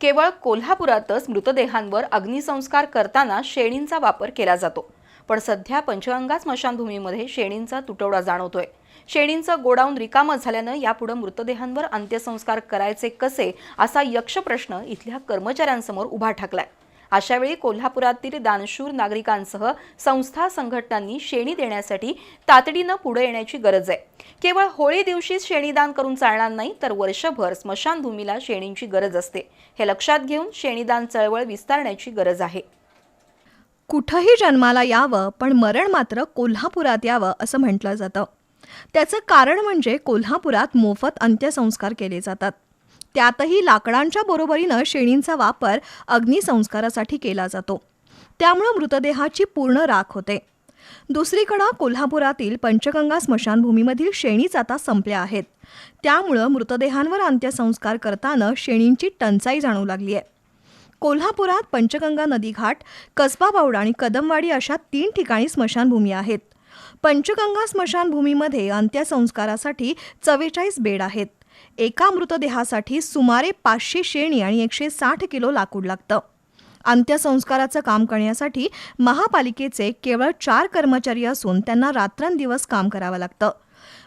केवळ कोल्हापुरातच मृतदेहांवर अग्निसंस्कार करताना शेणींचा वापर केला जातो. पण सध्या पंचगंगा स्मशानभूमीमध्ये शेणींचा तुटवडा जाणवतोय. शेणींचं गोडाऊन रिकामं झाल्यानं यापुढे मृतदेहांवर अंत्यसंस्कार करायचे कसे असा यक्ष प्रश्न इथल्या कर्मचाऱ्यांसमोर उभा ठाकलाय. अशावेळी कोल्हापुरातील दानशूर नागरिकांसह संस्था संघटनांनी शेणी देण्यासाठी तातडीनं पुढे येण्याची गरज आहे. केवळ होळी दिवशीच शेणीदान करून चालणार नाही तर वर्षभर स्मशानभूमीला शेणींची गरज असते. हे लक्षात घेऊन शेणीदान चळवळ विस्तारण्याची गरज आहे. कुठंही जन्माला यावं पण मरण मात्र कोल्हापुरात यावं असं म्हटलं जातं. त्याचं कारण म्हणजे कोल्हापुरात मोफत अंत्यसंस्कार केले जातात. त्यातही लाकडांच्या बरोबरीनं शेणींचा वापर अग्निसंस्कारासाठी केला जातो. त्यामुळं मृतदेहाची पूर्ण राख होते. दुसरीकडं कोल्हापुरातील पंचगंगा स्मशानभूमीमधील शेणीच आता संपल्या आहेत. त्यामुळं मृतदेहांवर अंत्यसंस्कार करताना शेणींची टंचाई जाणू लागली आहे. कोल्हापुरात पंचगंगा नदीघाट कसबा बावडा आणि कदमवाडी अशा तीन ठिकाणी स्मशानभूमी आहेत. पंचगंगा स्मशानभूमीमध्ये अंत्यसंस्कारासाठी चव्वेचाळीस बेड आहेत. एका मृतदेहासाठी सुमारे पाचशे शेणी आणि एकशे साठ किलो लाकूड लागतं. अंत्यसंस्काराचं काम करण्यासाठी महापालिकेचे केवळ चार कर्मचारी असून त्यांना रात्रंदिवस काम करावं लागतं.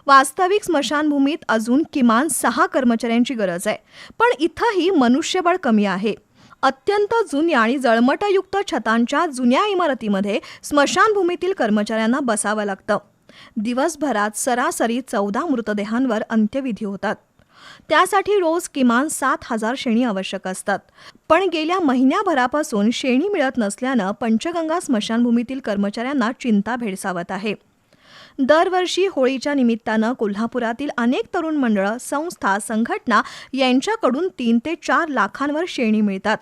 वास्तविक स्मशानभूमीत अजून किमान सहा कर्मचाऱ्यांची गरज आहे. पण इथंही मनुष्यबळ कमी आहे. अत्यंत जुन्या आणि जळमटयुक्त छतांच्या जुन्या इमारतीमध्ये स्मशानभूमीतील कर्मचाऱ्यांना बसावं लागतं. दिवसभरात सरासरी चौदा मृतदेहांवर अंत्यविधी होतात. त्यासाठी रोज किमान सात हजार शेणी आवश्यक असतात. पण गेल्या महिन्याभरापासून शेणी मिळत नसल्यानं पंचगंगा स्मशानभूमीतील कर्मचाऱ्यांना चिंता भेडसावत आहे. दरवर्षी होळीच्या निमित्तानं कोल्हापुरातील अनेक तरुण मंडळं संस्था संघटना यांच्याकडून तीन ते चार लाखांवर शेणी मिळतात.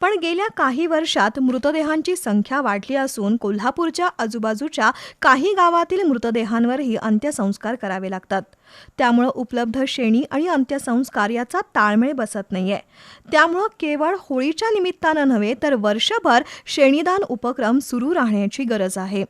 पण गेल्या काही वर्षात मृतदेहांची संख्या वाढली असून कोल्हापूरच्या आजूबाजूच्या काही गावातील मृतदेहांवरही अंत्यसंस्कार करावे लागतात. त्यामुळं उपलब्ध शेणी आणि अंत्यसंस्कार याचा ताळमेळ बसत नाहीये. त्यामुळं केवळ होळीच्या निमित्तानं नव्हे तर वर्षभर शेणीदान उपक्रम सुरू राहण्याची गरज आहे.